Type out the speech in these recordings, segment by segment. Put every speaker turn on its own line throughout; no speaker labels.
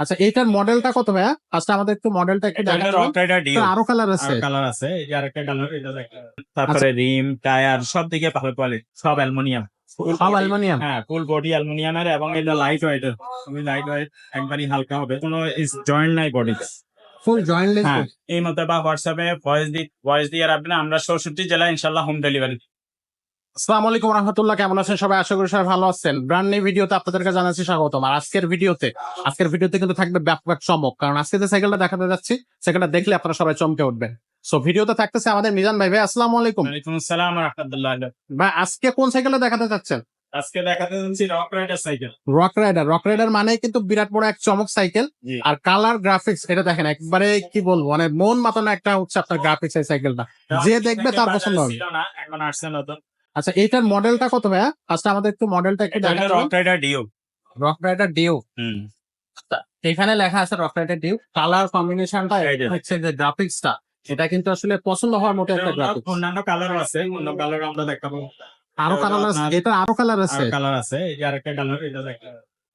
আচ্ছা এইটার মডেলটা কত ভাইয়া? আচ্ছা আমাদের একটু মডেলটা একটু আরও কালার আছে।
কালার আছে। এই যে আরেকটা কালার এটা দেখেন তারপরে রিম টায়ার সব দিকে ভালো কোয়ালিটি সব অ্যালুমিনিয়াম
সব অ্যালুমিনিয়াম
হ্যাঁ ফুল বডি অ্যালুমিনিয়াম অ্যালুমিনিয়ামের এবং এটা লাইট ওয়েট তুমি লাইট ওয়েট একবারই হালকা হবে। কোনো জয়েন্ট নাই বডিতে
ফুল জয়েন্টলেস
এই মতো বা হোয়াটসঅ্যাপে ভয়েস দি ভয়েস দিয়ে রাখবেন। আমরা চৌষট্টি জেলায় ইনশাল্লাহ হোম ডেলিভারি
আসসালামু আলাইকুম রহমতুল্লাহ কেমন আছেন সবাই? আশা করি সবাই ভালো আছেন। ব্র্যান্ড নিউ ভিডিওতে আপনাদেরকে জানাচ্ছি স্বাগতম। আর আজকের ভিডিওতে আজকের ভিডিওতে কিন্তু থাকবে ব্যাপক চমক কারণ আজকে যে সাইকেলটা দেখাতে যাচ্ছি সাইকেলটা দেখলে আপনারা সবাই চমকে উঠবেন। সো ভিডিওতে থাকতেছে আমাদের মিজান ভাই। ভাই আসসালামু আলাইকুম।
ওয়ালাইকুম আসসালাম রহমতুল্লাহ।
ভাই আজকে কোন সাইকেলটা দেখাতে চাচ্ছেন
আজকে দেখাতে যাচ্ছি rock rider cycle
rock rider rock rider মানে কিন্তু বিরাট বড় এক চমক সাইকেল আর কালার গ্রাফিক্স এটা দেখেন একবারে কি বলব মানে মন মাতানো একটা হচ্ছে আপনার গ্রাফিক্স এই সাইকেলটা যে দেখবে তার পছন্দ হবে।
এখন আসছে নতুন।
আচ্ছা এইটার মডেলটা কত ভাইয়া? আচ্ছা আমাদের একটু মডেলটা একটু
এটা rock rider deo
rock rider deo
হুম।
এখানে লেখা আছে রক রাইডার ডিউ কালার কম্বিনেশনটা। হচ্ছে যে গ্রাফিক্সটা এটা কিন্তু আসলে পছন্দ হওয়ার মতো একটা গ্রাফিক্স
অন্যান্য কালার আছে অন্য কালার আমরা দেখাবো।
আরও কালার আছে এটা আরও কালার আছে।
কালার আছে এই যে আরেকটা কালার এটা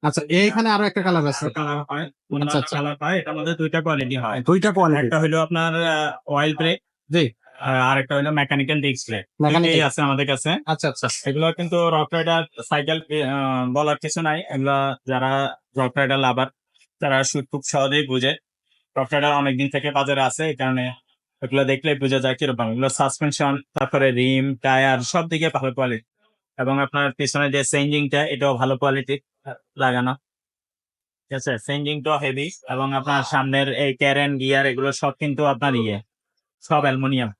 আচ্ছা এইখানে আরও একটা কালার আছে।
কালার হয়
আচ্ছা, আচ্ছা।
কালার হয় এটা মধ্যে দুইটা কোয়ালিটি হয়।
দুইটা কোয়ালিটি
একটা হলো আপনার অয়েল ব্রেক
জি।
আর একটা হলো মেকানিক্যাল ডিসপ্লে
Mechanical।
আছে আমাদের কাছে।
আচ্ছা আচ্ছা।
এগুলো কিন্তু রক রাইডার সাইকেল বলার কিছু নাই। এগুলা যারা রক রাইডার লাভার তারা খুব সহজেই বুঝে। রক রাইডার অনেকদিন থেকে বাজারে আছে এই কারণে এগুলো দেখলে বোঝা যায় কীরকম। এগুলো সাসপেনশন তারপরে রিম টায়ার সব দিকে ভালো কোয়ালিটি এবং আপনার পিছনে যে চেঞ্জিংটা এটাও ভালো কোয়ালিটি লাগানো। ঠিক আছে? চেঞ্জিংটাও হেভি এবং আপনার সামনের এই ক্যারেন গিয়ার এগুলো সব কিন্তু আপনার ইয়ে। সব অ্যালুমিনিয়াম।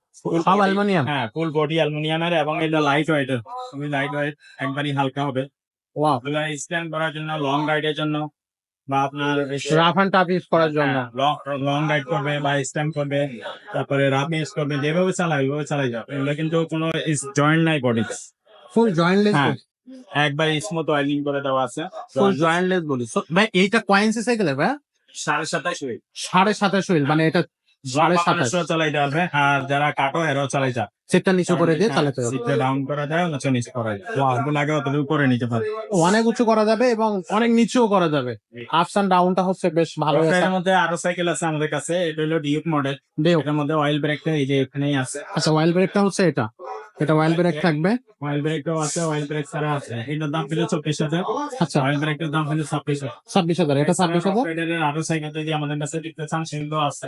সব অ্যালুমিনিয়াম
হ্যাঁ ফুল বডি অ্যালুমিনিয়ামের এবং এটা লাইট ওয়েট খুবই লাইট ওয়েট একবারই হালকা হবে।
ওয়াও
স্ট্যান্ড করার জন্য লং রাইডের জন্য বা আপনার
রাফ এন্ড টাফ ইউজ করার জন্য।
লং রাইড করবে বা স্ট্যান্ড করবে তারপরে রাফ ইউজ করবে যেভাবে চালাবে ওইভাবে চালাই যাবে। এগুলো কিন্তু কোনো জয়েন্ট নাই বডি
ফুল জয়েন্টলেস
হ্যাঁ একবার স্মুথ অয়েলিং করে দেওয়া আছে।
ফুল জয়েন্টলেস বলি ভাই এইটা কয়েন্সি সাইকেল ভাই?
সাড়ে সাতাশ হুইল
সাড়ে সাতাশ হুইল মানে এটা
চালাইতে পারবে আর যারা কাটো এরাও চালাই যায়
নিচু করে দিয়ে চালাতে হবে।
সিটটা ডাউন করা যায় নিচে নিচে করা যায়। ওগুলো আগে অতটুকু করে নিতে পারবে
অনেক উঁচু করা যাবে এবং অনেক নিচুও করা যাবে। আপস এন্ড ডাউনটা হচ্ছে বেশ ভালো
এর মধ্যে আরও সাইকেল আছে আমাদের কাছে। এটা হলো ডিউক মডেল এটার মধ্যে অয়েল ব্রেকটা এই যে এখানেই আছে।
আচ্ছা ব্রেকটা হচ্ছে এটা। এটা ব্রেক থাকবে।
অয়েল ব্রেকটাও আছে অয়েল ব্রেক ছাড়া আছে। এটার দাম চব্বিশ হাজার।
আচ্ছা।
অয়েল ব্রেকটার দাম ছাব্বিশ হাজার।
ছাব্বিশ হাজার এটা ছাব্বিশ হাজার?
আরও সাইকেল যদি আমাদের কাছে দিতে চান সেগুলো আছে।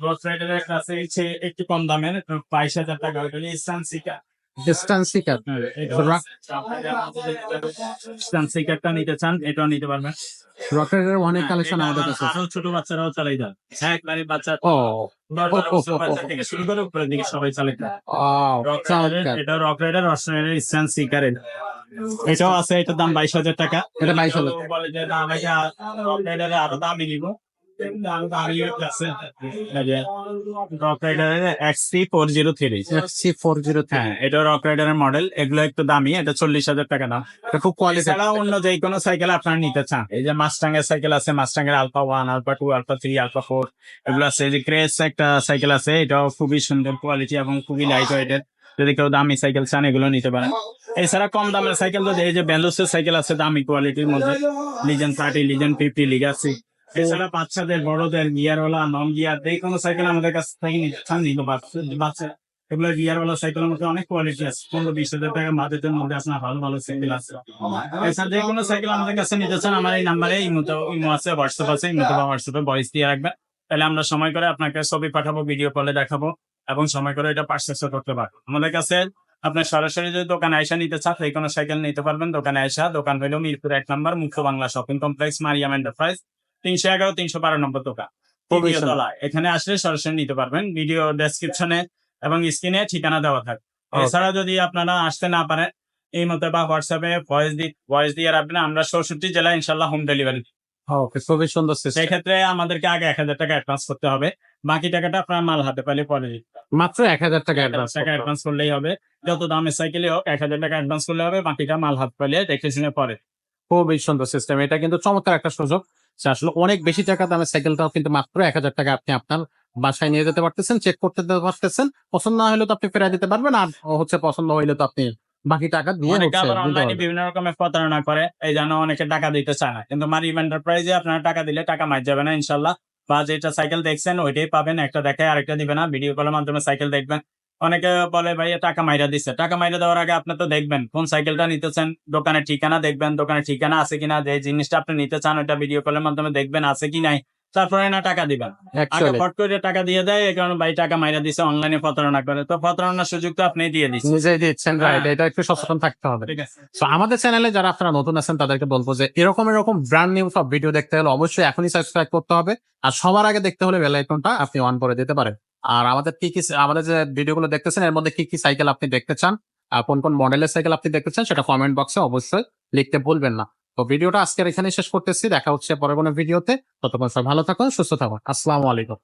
রোড রাইডারের একটা আছে হচ্ছে একটু কম দামের বাইশ হাজার টাকা। ওইটা হলো
সিকার
সিকারটা নিতে চান এটাও নিতে পারবেন।
রকেটের অনেক কালেকশন
হ্যাঁ,
আমাদের কাছে।
আরও ছোট বাচ্চারাও চালাই যায় একবারে বাচ্চা
ও।
থেকে শুরু করে উপরের দিকে সবাই চালাই রক এটা রক রাইডার অস্ট্রেলিয়ার ইস্টার্ন সিকার এটাও আছে এটার দাম বাইশ হাজার টাকা।
এটা 22,000
কেউ বলে যে না ভাই রক আরও দামি নিব। Rock রাইডারের four zero three
four zero
হ্যাঁ এটা রক রাইডারের মডেল এগুলো একটু দামি এটা চল্লিশ হাজার টাকা দাম।
এটা খুব কোয়ালিটি
এছাড়া অন্য যে কোনো সাইকেল আপনারা নিতে চান। এই যে সাইকেল আছে মাস্টাং এর alpha one alpha two alpha three alpha four এগুলো আছে। যে ক্রেস একটা সাইকেল আছে এটাও খুবই সুন্দর কোয়ালিটি এবং খুবই লাইট ওয়েটের যদি কেউ দামি সাইকেল চান এগুলো নিতে পারেন। এছাড়া কম দামের সাইকেল তো এই যে ব্যালোসের সাইকেল আছে দামি কোয়ালিটির মধ্যে। Legion thirty Legion fifty Legacy এছাড়া বাচ্চাদের, বড়দের গিয়ার ওলা নন গিয়ার যে কোনো সাইকেল আমাদের কাছ থেকে নিতে বাচ্চা এগুলো গিয়ার ওলা সাইকেলের মধ্যে অনেক কোয়ালিটি আছে। পনেরো বিশ হাজার টাকা বাজেটের মধ্যে আপনার ভালো ভালো সাইকেল আছে। এছাড়া যে কোনো সাইকেল আমাদের কাছে নিতে চান, আমার এই নাম্বারে ইমোতে ইমো আছে হোয়াটসঅ্যাপ আছে ইমোতে বা হোয়াটসঅ্যাপে ভয়েস দিয়ে রাখবেন। তাহলে আমরা সময় করে আপনাকে ছবি পাঠাবো ভিডিও কলে দেখাবো, এবং সময় করে এটা পার্সেস করতে পারব। আমাদের কাছে আপনার সরাসরি যদি দোকানে আয়সা নিতে চান, যে কোনো সাইকেল নিতে পারবেন। দোকানে আয়সা দোকান হইল মিরপুর এক নম্বর, মুখ্য Bangla shopping complex Mariam enterprise তিনশো এগারো তিনশো বারো নম্বর দোকান। এখানে আসলে সরাসরি নিতে পারবেন। ভিডিও ডেসক্রিপশনে এবং স্ক্রিনে ঠিকানা দেওয়া থাকবে এছাড়া যদি আপনারা আসতে না পারেন এই মতো বা হোয়াটসঅ্যাপে ভয়েস দি ভয়েস দিয়ে রাখবেন আমরা চৌষট্টি জেলায় ইনশাল্লাহ হোম ডেলিভারি
ওকে খুবই সুন্দর
আমাদেরকে আগে এক হাজার টাকা অ্যাডভান্স করতে হবে। বাকি টাকাটা আপনার মাল হাতে পাইলে পরে
মাত্র এক হাজার টাকা অ্যাডভান্স
টাকা অ্যাডভান্স করলেই হবে। যত দামের সাইকেলে হোক এক হাজার টাকা অ্যাডভান্স করলে হবে বাকিটা মাল হাত পাইলে দেখে শুনে পরে
খুবই সুন্দর সিস্টেম এটা কিন্তু চমৎকার একটা সুযোগ। আসলে অনেক বেশি টাকা দামের সাইকেলটাও কিন্তু মাত্র এক হাজার টাকা আপনি আপনার বাসায় নিয়ে যেতে পারতেছেন চেক করতে পারতেছেন। পছন্দ না হলে তো আপনি ফেরাই দিতে পারবেন আর হচ্ছে পছন্দ হইলে তো আপনি বাকি টাকা দিয়ে
অনলাইনে বিভিন্ন রকমের প্রতারণা করে এই জন্য অনেকে টাকা দিতে চায় না। কিন্তু মারিম এন্টারপ্রাইজে আপনারা টাকা দিলে টাকা মার যাবে না ইনশাল্লাহ। বা যেটা সাইকেল দেখছেন ওইটাই পাবেন একটা দেখে আরেকটা দিবে না। ভিডিও কলের মাধ্যমে সাইকেল দেখবেন। অনেকে বলে ভাই টাকা মাইরা দিচ্ছে টাকা মাইরা দেওয়ার আগে আপনি তো দেখবেন কোন সাইকেলটা নিতেছেন দোকানের ঠিকানা দেখবেন দোকানের ঠিকানা আছে কিনা যে জিনিসটা আপনি নিতে চান ওটা ভিডিও কলের মাধ্যমে দেখবেন আছে কি নাই তারপরে না টাকা দিবেন। আগে ফট করে টাকা দিয়ে দেয় এই কারণে ভাই টাকা মাইরা দিছে অনলাইনে প্রতারণা করে। তো প্রতারণার সুযোগ তো আপনি দিয়ে দিচ্ছেন।
নিজেই দিচ্ছেন রাইট
হ্যাঁ।
এটা একটু সচেতন থাকতে হবে।
ঠিক আছে।
তো আমাদের চ্যানেলে যারা আপনারা নতুন আছেন তাদেরকে বলব যে এরকম এরকম ব্র্যান্ড নিউ সব ভিডিও দেখতে হলে অবশ্যই এখনই সাবস্ক্রাইব করতে হবে। আর সবার আগে দেখতে হলে বেল আইকনটা আপনি অন করে দিতে পারেন। আর আমাদের কি কি আমাদের যে ভিডিওগুলো দেখতেছেন, এর মধ্যে কি কি সাইকেল আপনি দেখতে চান কোন কোন মডেলের সাইকেল আপনি দেখতে চান সেটা কমেন্ট বক্সে অবশ্যই লিখতে ভুলবেন না। তো ভিডিওটা আজকের এখানে শেষ করতেছি, দেখা হচ্ছে পরের কোনো ভিডিওতে। ততক্ষণ সব ভালো থাকুন, সুস্থ থাকুন। আসসালামু আলাইকুম।